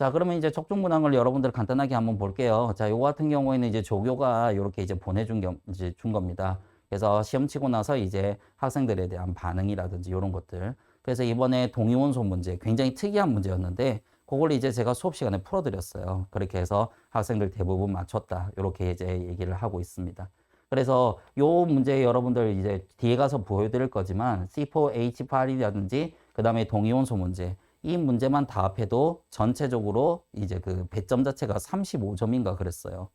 자, 그러면 이제 적중 문항을 여러분들 간단하게 한번 볼게요. 자, 요거 같은 경우에는 이제 조교가 이렇게 이제 보내준 겸, 이제 준 겁니다. 그래서 시험 치고 나서 이제 학생들에 대한 반응이라든지 이런 것들. 그래서 이번에 동의원소 문제 굉장히 특이한 문제였는데 그걸 이제 제가 수업 시간에 풀어드렸어요. 그렇게 해서 학생들 대부분 맞췄다. 이렇게 이제 얘기를 하고 있습니다. 그래서 요 문제 여러분들 이제 뒤에 가서 보여드릴 거지만 C4H8이라든지 그 다음에 동의원소 문제 이 문제만 다 합해도 전체적으로 이제 그 배점 자체가 35점인가 그랬어요.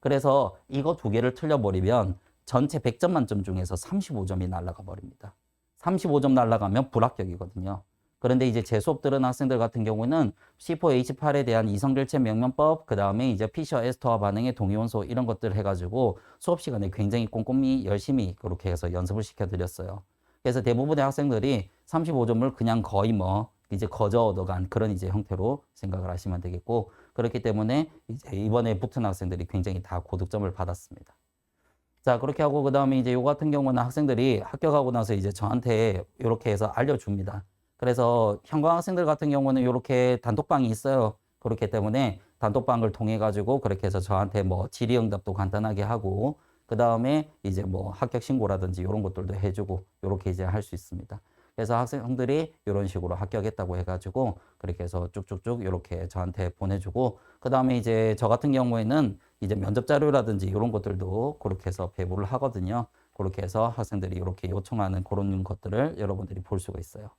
그래서 이거 두 개를 틀려버리면 전체 100점 만점 중에서 35점이 날아가 버립니다. 35점 날아가면 불합격이거든요. 그런데 이제 제 수업 들은 학생들 같은 경우는 C4H8에 대한 이성결체 명령법, 그 다음에 이제 피셔 에스터와 반응의 동위원소 이런 것들 해가지고 수업 시간에 굉장히 꼼꼼히 열심히 그렇게 해서 연습을 시켜드렸어요. 그래서 대부분의 학생들이 35점을 그냥 거의 뭐 이제 거저 얻어간 그런 이제 형태로 생각을 하시면 되겠고 그렇기 때문에 이제 이번에 붙은 학생들이 굉장히 다 고득점을 받았습니다. 자, 그렇게 하고 그 다음에 이제 요 같은 경우는 학생들이 합격하고 나서 이제 저한테 이렇게 해서 알려줍니다. 그래서 현관 학생들 같은 경우는 이렇게 단톡방이 있어요. 그렇기 때문에 단톡방을 통해 가지고 그렇게 해서 저한테 뭐 질의응답도 간단하게 하고 그 다음에 이제 뭐 합격 신고라든지 이런 것들도 해주고 이렇게 이제 할 수 있습니다. 그래서 학생들이 이런 식으로 합격했다고 해가지고 그렇게 해서 쭉쭉쭉 이렇게 저한테 보내주고 그 다음에 이제 저 같은 경우에는 이제 면접 자료라든지 이런 것들도 그렇게 해서 배부를 하거든요. 그렇게 해서 학생들이 이렇게 요청하는 그런 것들을 여러분들이 볼 수가 있어요.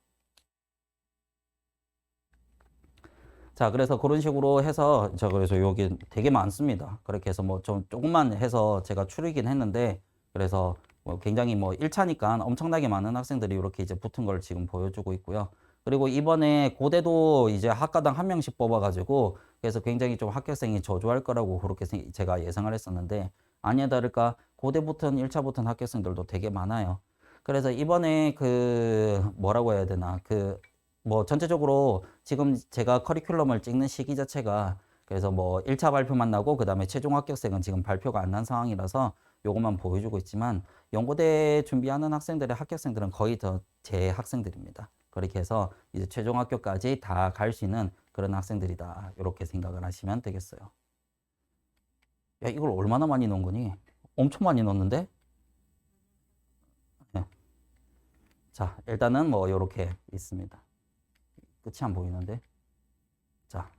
자, 그래서 그런 식으로 해서 저 그래서 여기 되게 많습니다. 그렇게 해서 뭐 좀 조금만 해서 제가 추리긴 했는데 그래서 뭐 굉장히 뭐 1차니까 엄청나게 많은 학생들이 이렇게 이제 붙은 걸 지금 보여주고 있고요. 그리고 이번에 고대도 이제 학과당 한 명씩 뽑아가지고 그래서 굉장히 좀 합격생이 저조할 거라고 그렇게 생- 제가 예상을 했었는데 아니야 다를까 고대 붙은 1차 붙은 합격생들도 되게 많아요. 그래서 이번에 그 뭐라고 해야 되나 그 뭐 전체적으로 지금 제가 커리큘럼을 찍는 시기 자체가 그래서 뭐 1차 발표만 나고 그다음에 최종 합격생은 지금 발표가 안 난 상황이라서 요것만 보여주고 있지만 연고대 준비하는 학생들의 합격생들은 거의 더 제 학생들입니다. 그렇게 해서 이제 최종 학교까지 다 갈 수 있는 그런 학생들이다. 이렇게 생각을 하시면 되겠어요. 야, 이걸 얼마나 많이 넣은 거니? 엄청 많이 넣었는데? 네. 자, 일단은 뭐 이렇게 있습니다. 끝이 안 보이는데? 자,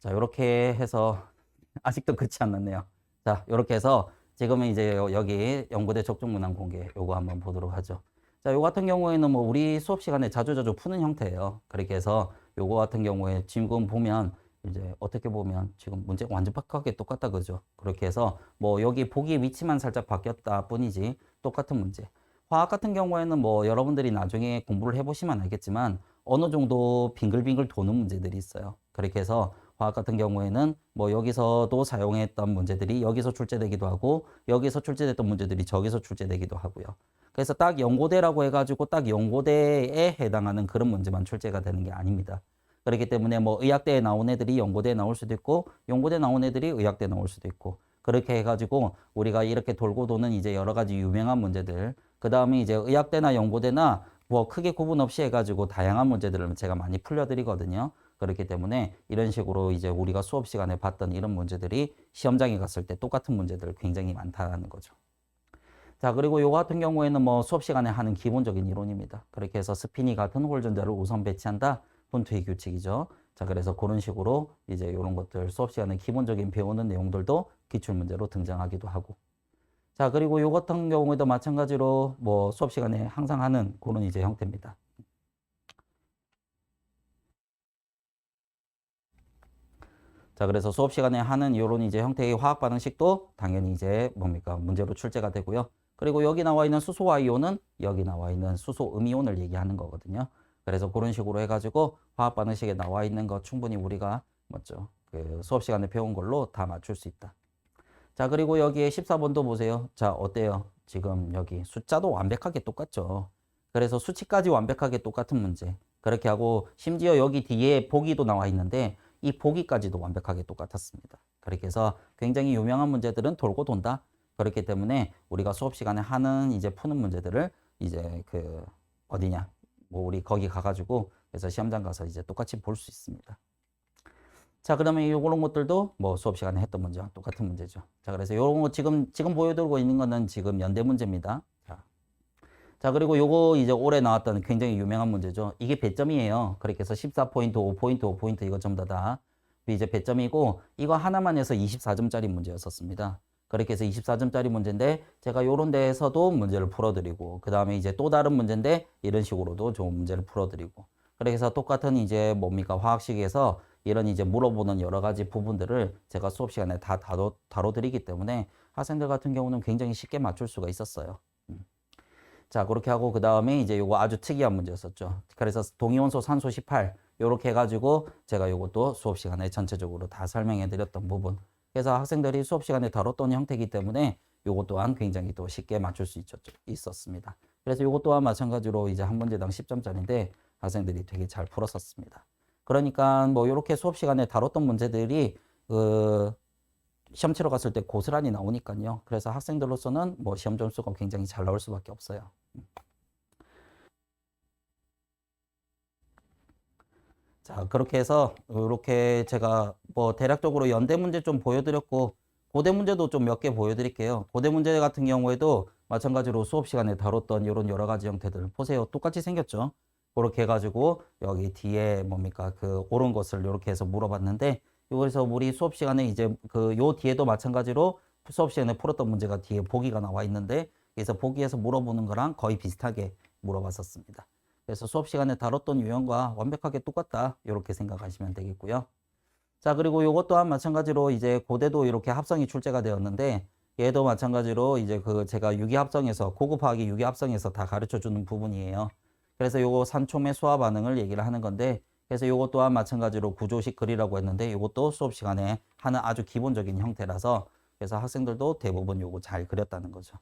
자, 이렇게 해서 아직도 끝이 안 났네요. 자, 이렇게 해서 지금은 이제 여- 여기 연구대 적중 문항 공개 요거 한번 보도록 하죠. 자, 요 같은 경우에는 뭐 우리 수업 시간에 자주자주 푸는 형태예요. 그렇게 해서 요거 같은 경우에 지금 보면 이제 어떻게 보면 지금 문제가 완전 팍하게 똑같다 그죠? 그렇게 해서 뭐 여기 보기 위치만 살짝 바뀌었다 뿐이지 똑같은 문제. 화학 같은 경우에는 뭐 여러분들이 나중에 공부를 해보시면 알겠지만 어느 정도 빙글빙글 도는 문제들이 있어요. 그렇게 해서 화학 같은 경우에는 뭐 여기서도 사용했던 문제들이 여기서 출제되기도 하고 여기서 출제됐던 문제들이 저기서 출제되기도 하고요. 그래서 딱 연고대라고 해가지고 딱 연고대에 해당하는 그런 문제만 출제가 되는 게 아닙니다. 그렇기 때문에 뭐 의학대에 나온 애들이 연고대에 나올 수도 있고 연고대 나온 애들이 의학대에 나올 수도 있고 그렇게 해가지고 우리가 이렇게 돌고 도는 이제 여러 가지 유명한 문제들 그 다음에 이제 의학대나 연고대나 뭐 크게 구분 없이 해가지고 다양한 문제들을 제가 많이 풀려드리거든요. 그렇기 때문에 이런 식으로 이제 우리가 수업 시간에 봤던 이런 문제들이 시험장에 갔을 때 똑같은 문제들 굉장히 많다는 거죠. 자, 그리고 요 같은 경우에는 뭐 수업 시간에 하는 기본적인 이론입니다. 그렇게 해서 스피니 같은 홀전자를 우선 배치한다. 분투의 규칙이죠. 자, 그래서 그런 식으로 이제 이런 것들 수업 시간에 기본적인 배우는 내용들도 기출 문제로 등장하기도 하고. 자, 그리고 요 같은 경우에도 마찬가지로 뭐 수업 시간에 항상 하는 그런 이제 형태입니다. 자, 그래서 수업 시간에 하는 이런 이제 형태의 화학 반응식도 당연히 이제 뭡니까? 문제로 출제가 되고요. 그리고 여기 나와 있는 수소와 이온은 여기 나와 있는 수소 음이온을 얘기하는 거거든요. 그래서 그런 식으로 해가지고 화학 반응식에 나와 있는 거 충분히 우리가 뭐죠? 그 수업 시간에 배운 걸로 다 맞출 수 있다. 자, 그리고 여기에 14번도 보세요. 자, 어때요? 지금 여기 숫자도 완벽하게 똑같죠. 그래서 수치까지 완벽하게 똑같은 문제. 그렇게 하고 심지어 여기 뒤에 보기도 나와 있는데 이 보기까지도 완벽하게 똑같았습니다. 그렇게 해서 굉장히 유명한 문제들은 돌고 돈다. 그렇기 때문에 우리가 수업 시간에 하는 이제 푸는 문제들을 이제 그 어디냐 뭐 우리 거기 가가지고 그래서 시험장 가서 이제 똑같이 볼 수 있습니다. 자, 그러면 요런 것들도 뭐 수업 시간에 했던 문제와 똑같은 문제죠. 자, 그래서 요런 거 지금, 지금 보여드리고 있는 거는 지금 연대 문제입니다. 자. 자, 그리고 요거 이제 올해 나왔던 굉장히 유명한 문제죠. 이게 배점이에요. 그렇게 해서 14포인트, 5포인트, 5포인트 이거 전부 다, 다 이제 배점이고 이거 하나만 해서 24점짜리 문제였었습니다. 그렇게 해서 24점짜리 문제인데 제가 요런 데에서도 문제를 풀어드리고 그 다음에 이제 또 다른 문제인데 이런 식으로도 좀 문제를 풀어드리고 그래서 똑같은 이제 뭡니까 화학식에서 이런 이제 물어보는 여러 가지 부분들을 제가 수업 시간에 다 다뤄, 다뤄드리기 때문에 학생들 같은 경우는 굉장히 쉽게 맞출 수가 있었어요. 음. 자, 그렇게 하고 그 다음에 이제 요거 아주 특이한 문제였었죠. 그래서 동위원소 산소 18 요렇게 해가지고 제가 요것도 수업 시간에 전체적으로 다 설명해 드렸던 부분. 그래서 학생들이 수업 시간에 다뤘던 형태이기 때문에 요것 또한 굉장히 또 쉽게 맞출 수 있었, 있었습니다. 그래서 요것 또한 마찬가지로 이제 한 문제당 10점짜리인데 학생들이 되게 잘 풀었었습니다. 그러니까 뭐 이렇게 수업 시간에 다뤘던 문제들이 그 시험 치러 갔을 때 고스란히 나오니까요. 그래서 학생들로서는 뭐 시험 점수가 굉장히 잘 나올 수밖에 없어요. 자, 그렇게 해서 이렇게 제가 뭐 대략적으로 연대 문제 좀 보여드렸고 고대 문제도 좀 몇 개 보여드릴게요. 고대 문제 같은 경우에도 마찬가지로 수업 시간에 다뤘던 이런 여러 가지 형태들 보세요. 똑같이 생겼죠. 그렇게 해가지고 여기 뒤에 뭡니까 그 옳은 것을 이렇게 해서 물어봤는데 여기서 우리 수업 시간에 이제 그 요 뒤에도 마찬가지로 수업 시간에 풀었던 문제가 뒤에 보기가 나와 있는데 그래서 보기에서 물어보는 거랑 거의 비슷하게 물어봤었습니다. 그래서 수업 시간에 다뤘던 유형과 완벽하게 똑같다 이렇게 생각하시면 되겠고요. 자 그리고 요것 또한 마찬가지로 이제 고대도 이렇게 합성이 출제가 되었는데 얘도 마찬가지로 이제 그 제가 유기합성에서 고급화학이 유기합성에서 다 가르쳐 주는 부분이에요. 그래서 요거 산초매 수화 반응을 얘기를 하는 건데 그래서 요것 또한 마찬가지로 구조식 글이라고 했는데 요것도 수업 시간에 하는 아주 기본적인 형태라서 그래서 학생들도 대부분 요거 잘 그렸다는 거죠.